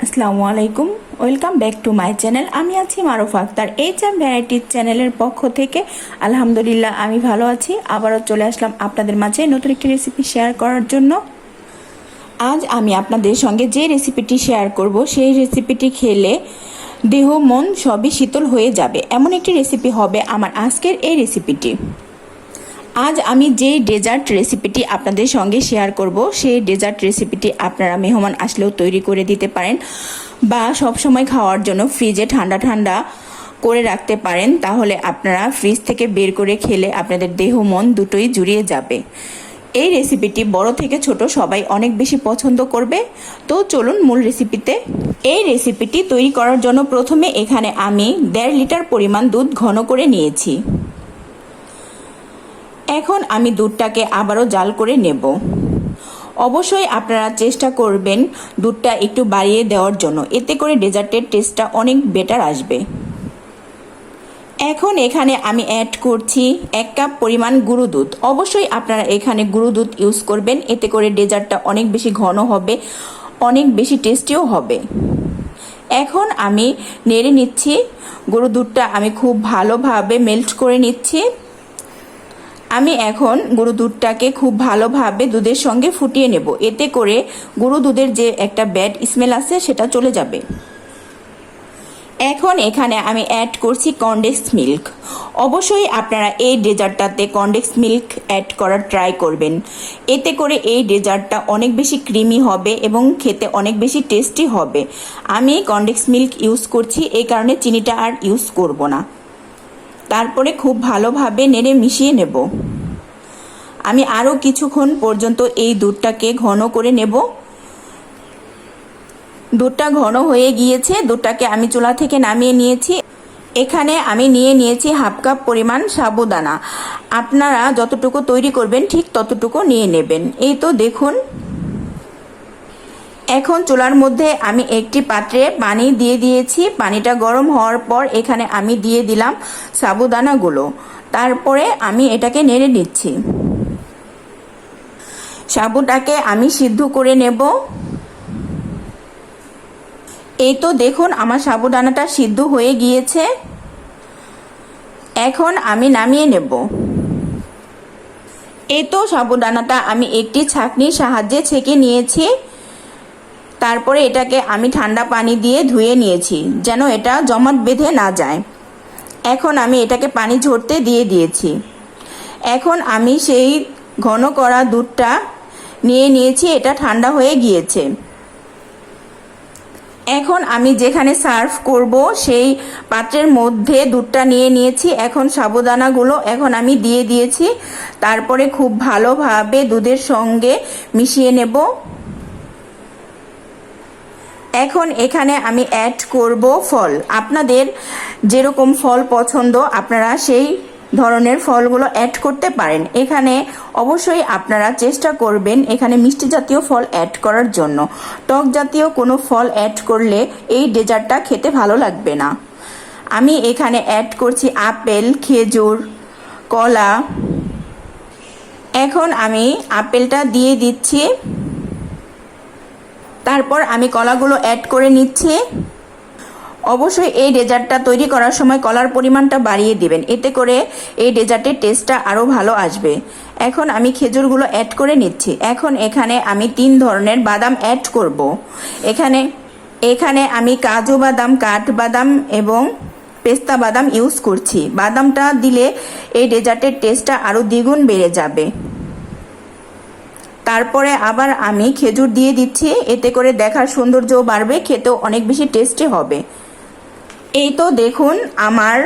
আসসালামু আলাইকুম welcome back to my channel আমি আছি মারুফ আক্তার। এইচ এম ভ্যারাইটির চ্যানেলের পক্ষ থেকে আলহামদুলিল্লাহ আমি ভালো আছি। আবারও চলে আসলাম আপনাদের মাঝে নতুন একটি রেসিপি শেয়ার করার জন্য। আজ আমি আপনাদের সঙ্গে যে রেসিপিটি শেয়ার করব, সেই রেসিপিটি খেলে দেহ, মন সবই শীতল হয়ে যাবে। এমন একটি রেসিপি হবে আমার আজকের এই রেসিপিটি আজ আমি যেই ডেজার্ট রেসিপিটি আপনাদের সঙ্গে শেয়ার করব, সেই ডেজার্ট রেসিপিটি আপনারা মেহমান আসলেও তৈরি করে দিতে পারেন বা সব সময় খাওয়ার জন্য ফ্রিজে ঠান্ডা ঠান্ডা করে রাখতে পারেন, তাহলে আপনারা ফ্রিজ থেকে বের করে খেলে আপনাদের দেহ মন দুটোই জুড়িয়ে যাবে। এই রেসিপিটি বড় থেকে ছোট সবাই অনেক বেশি পছন্দ করবে। তো চলুন মূল রেসিপিতে। এই রেসিপিটি তৈরি করার জন্য প্রথমে এখানে আমি দেড় লিটার পরিমাণ দুধ ঘন করে নিয়েছি। এখন আমি দুধটাকে আবারও জাল করে নেব। অবশ্যই আপনারা চেষ্টা করবেন দুধটা একটু বাড়িয়ে দেওয়ার জন্য। এতে করে ডেজার্টের টেস্টটা অনেক বেটার আসবে। এখন এখানে আমি অ্যাড করছি এক কাপ পরিমাণ গুঁড়ো দুধ। অবশ্যই আপনারা এখানে গুঁড়ো দুধ ইউজ করবেন। এতে করে ডেজার্টটা অনেক বেশি ঘন হবে, অনেক বেশি টেস্টিও হবে। এখন আমি নেড়ে নিচ্ছি। গরু দুধটা আমি খুব ভালোভাবে মেল্ট করে নিচ্ছি। আমি এখন গরু দুধটাকে খুব ভালোভাবে দুধের সঙ্গে ফুটিয়ে নেব। এতে করে গরু দুধের যে একটা ব্যাড স্মেল আছে, সেটা চলে যাবে। এখন এখানে আমি অ্যাড করছি কন্ডেক্স মিল্ক অবশ্যই আপনারা এই ডেজার্টটাতে কন্ডেক্স মিল্ক অ্যাড করার ট্রাই করবেন। এতে করে এই ডেজার্টটা অনেক বেশি ক্রিমি হবে এবং খেতে অনেক বেশি টেস্টি হবে। আমি কন্ডেক্স মিল্ক ইউজ করছি, এই কারণে চিনিটা আর ইউজ করব না। তারপরে খুব ভালোভাবে নেড়ে মিশিয়ে নেব। আমি আরও কিছুক্ষণ পর্যন্ত এই দুধটাকে ঘন করে নেব। দুধটা ঘন হয়ে গিয়েছে, দুধটাকে আমি চুলা থেকে নামিয়ে নিয়েছি। এখানে আমি নিয়ে নিয়েছি হাফ কাপ পরিমাণ সাবুদানা। আপনারা যতটুকু তৈরি করবেন, ঠিক ততটুকু নিয়ে নেবেন। এই তো দেখুন এখন চুলার মধ্যে আমি একটি পাত্রে পানি দিয়ে দিয়েছি। পানিটা গরম হওয়ার পর এখানে আমি দিয়ে দিলাম সাবুদানাগুলো। তারপরে আমি এটাকে নেড়ে নিচ্ছি। সাবুটাকে আমি সিদ্ধ করে নেব। এই তো দেখুন আমার সাবুদানাটা সিদ্ধ হয়ে গিয়েছে। এখন আমি নামিয়ে নেব। এই তো সাবুদানাটা আমি একটি ছাকনির সাহায্যে ছেঁকে নিয়েছি। তারপরে এটাকে আমি ঠান্ডা পানি দিয়ে ধুয়ে নিয়েছি, যেন এটা জমাট বেঁধে না যায়। এখন আমি এটাকে পানি ঝরতে দিয়ে দিয়েছি। এখন আমি সেই ঘন করা দুধটা নিয়ে নিয়েছি, এটা ঠান্ডা হয়ে গিয়েছে। এখন আমি যেখানে সার্ভ করব, সেই পাত্রের মধ্যে দুধটা নিয়ে নিয়েছি। এখন সাবুদানাগুলো এখন আমি দিয়ে দিয়েছি। তারপরে খুব ভালোভাবে দুধের সঙ্গে মিশিয়ে নেব। এখন এখানে আমি অ্যাড করব ফল। আপনাদের যেরকম ফল পছন্দ, আপনারা সেই ধরনের ফলগুলো অ্যাড করতে পারেন। এখানে অবশ্যই আপনারা চেষ্টা করবেন এখানে মিষ্টি জাতীয় ফল অ্যাড করার জন্য। টক জাতীয় কোনো ফল অ্যাড করলে এই ডেজার্টটা খেতে ভালো লাগবে না। আমি এখানে অ্যাড করছি আপেল, খেজুর, কলা। এখন আমি আপেলটা দিয়ে দিচ্ছি। তারপর আমি কলাগুলো অ্যাড করে নিচ্ছি। অবশ্যই এই ডেজার্টটা তৈরি করার সময় কলার পরিমাণটা বাড়িয়ে দিবেন। এতে করে এই ডেজার্টের টেস্টটা আরও ভালো আসবে। এখন আমি খেজুরগুলো অ্যাড করে নিচ্ছি। এখন এখানে আমি তিন ধরনের বাদাম অ্যাড করব। এখানে এখানে আমি কাজু বাদাম, কাঠ বাদাম এবং পেস্তা বাদাম ইউজ করছি। বাদামটা দিলে এই ডেজার্টের টেস্টটা আরও দ্বিগুণ বেড়ে যাবে। তারপরে আবার আমি খেজুর দিয়ে দিচ্ছি, এতে করে দেখার সৌন্দর্যও বাড়বে, খেতেও অনেক বেশি টেস্টি হবে। এই তো দেখুন, আমার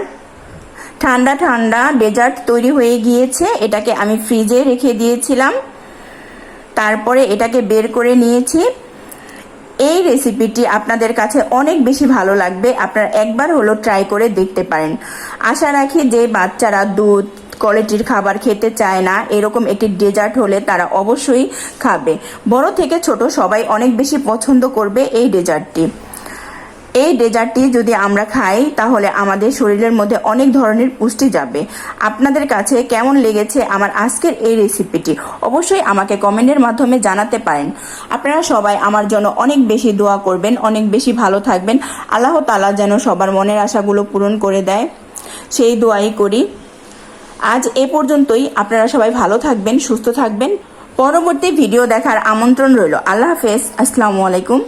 ঠান্ডা ঠান্ডা ডেজার্ট তৈরি হয়ে গিয়েছে, এটাকে আমি ফ্রিজে রেখে দিয়েছিলাম। তারপরে এটাকে বের করে নিয়েছি। এই রেসিপিটি আপনাদের কাছে অনেক বেশি ভালো লাগবে, আপনারা একবার হলো ট্রাই করে দেখতে পারেন। আশা রাখি যে বাচ্চারা দুধ কোয়ালিটির খাবার খেতে চায় না, এরকম একটি ডেজার্ট হলে তারা অবশ্যই খাবে। বড় থেকে ছোট সবাই অনেক বেশি পছন্দ করবে এই ডেজার্টটি এই ডেজার্টটি যদি আমরা খাই, তাহলে আমাদের শরীরের মধ্যে অনেক ধরনের পুষ্টি যাবে। আপনাদের কাছে কেমন লেগেছে আমার আজকের এই রেসিপিটি অবশ্যই আমাকে কমেন্টের মাধ্যমে জানাতে পারেন। আপনারা সবাই আমার জন্য অনেক বেশি দোয়া করবেন, অনেক বেশি ভালো থাকবেন। আল্লাহ তালা যেন সবার মনের আশাগুলো পূরণ করে দেয়। সেই দোয়াই করি। আজ এ পর্যন্তই। আপনারা সবাই ভালো থাকবেন, সুস্থ থাকবেন। পরবর্তী ভিডিও দেখার আমন্ত্রণ রইল। আল্লাহ হাফেজ। আসসালামু আলাইকুম।